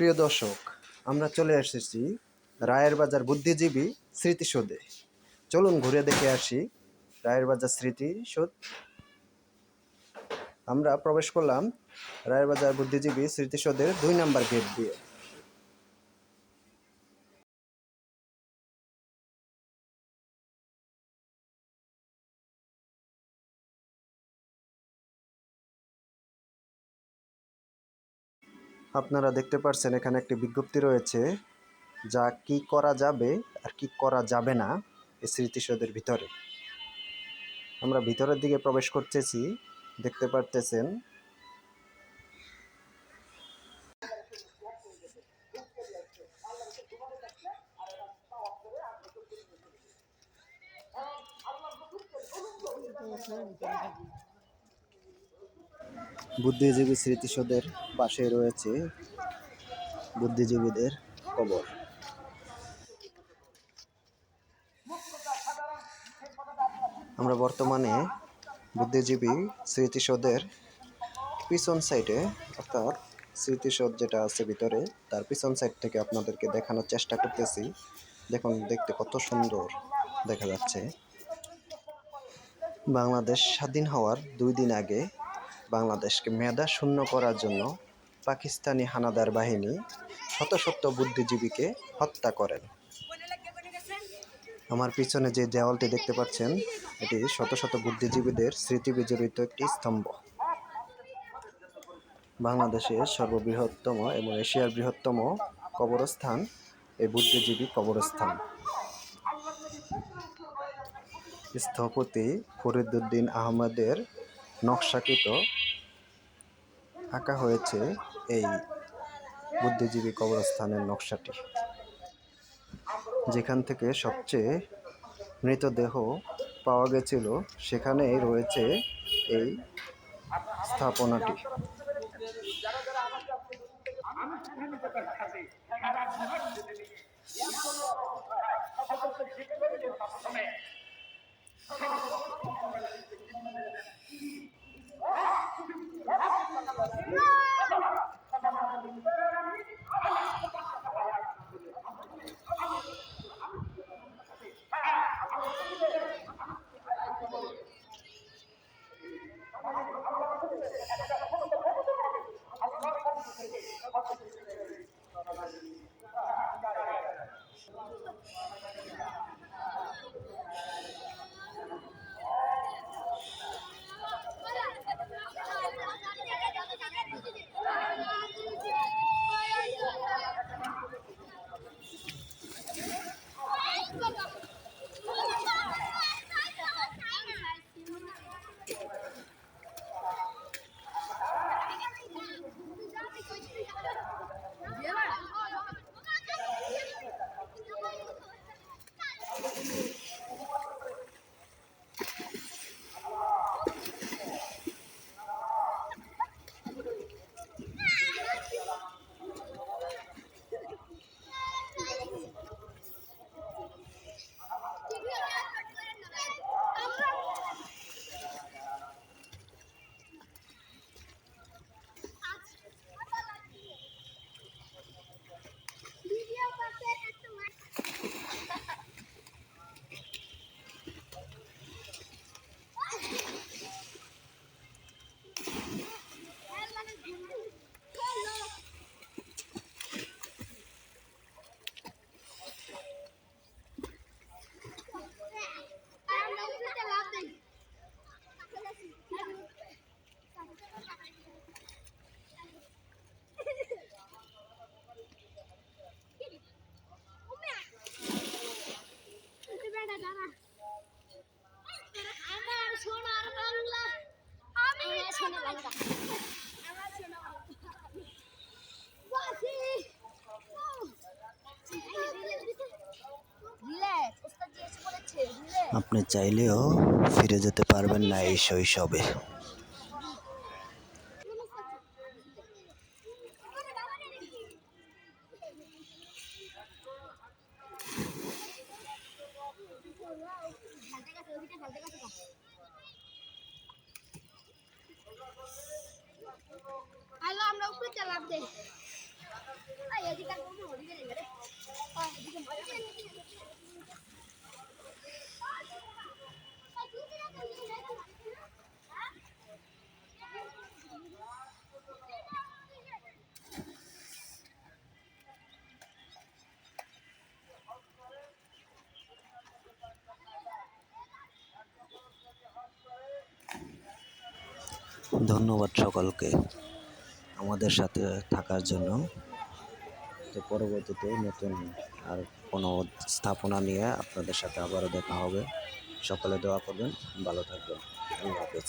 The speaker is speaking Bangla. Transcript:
প্রিয় দর্শক, আমরা চলে এসেছি রায়ের বাজার বুদ্ধিজীবী স্মৃতিসৌধে। চলুন ঘুরে দেখে আসি রায়ের বাজার স্মৃতিসৌধ। আমরা প্রবেশ করলাম রায়ের বাজার বুদ্ধিজীবী স্মৃতিসৌধের দুই নাম্বার গেট দিয়ে। আপনারা দেখতে পাচ্ছেন এখানে একটি বিজ্ঞপ্তি রয়েছে যা কি করা যাবে আর কি করা যাবে না এই স্মৃতিসৌধের ভিতরে। আমরা ভিতরের দিকে প্রবেশ করতেছি, দেখতে পারতেছেন। বুদ্ধিজীবী স্মৃতিসৌধের পাশে রয়েছে বুদ্ধিজীবীদের কবর। আমরা বর্তমানে বুদ্ধিজীবী স্মৃতিসৌধের পিছন সাইডে, অর্থাৎ স্মৃতিসৌধ যেটা আছে ভিতরে, তার পিছন সাইড থেকে আপনাদেরকে দেখানোর চেষ্টা করতেছি। দেখুন, দেখতে কত সুন্দর দেখা যাচ্ছে। বাংলাদেশ স্বাধীন হওয়ার দুই দিন আগে বাংলাদেশকে মেধা শূন্য করার জন্য পাকিস্তানি হানাদার বাহিনী শত শত বুদ্ধিজীবীকে হত্যা করেন। আমার পিছনে যে দেওয়ালটি দেখতে পাচ্ছেন, এটি শত শত বুদ্ধিজীবীদের স্মৃতি বিজড়িত একটি স্তম্ভ। বাংলাদেশের সর্ববৃহত্তম এবং এশিয়ার বৃহত্তম কবরস্থান এই বুদ্ধিজীবী কবরস্থান। স্থপতি ফরিদুদ্দিন আহমদের নকশাকৃত আঁকা হয়েছে এই বুদ্ধিজীবী কবরস্থানের নকশাটি, যেখান থেকে সবচেয়ে মৃতদেহ পাওয়া গেছিল, সেখানেই রয়েছে এই স্থাপনাটি। আপনি চাইলেও ফিরে যেতে পারবেন না এই শৈশবে। আমরা উপরে চালাব। ধন্যবাদ সকলকে আমাদের সাথে থাকার জন্য। তো পরবর্তীতে নতুন আর কোনো স্থাপনা নিয়ে আপনাদের সাথে আবারও দেখা হবে। সকলে দোয়া করবেন, ভালো থাকবেন। আল্লাহ হাফেজ।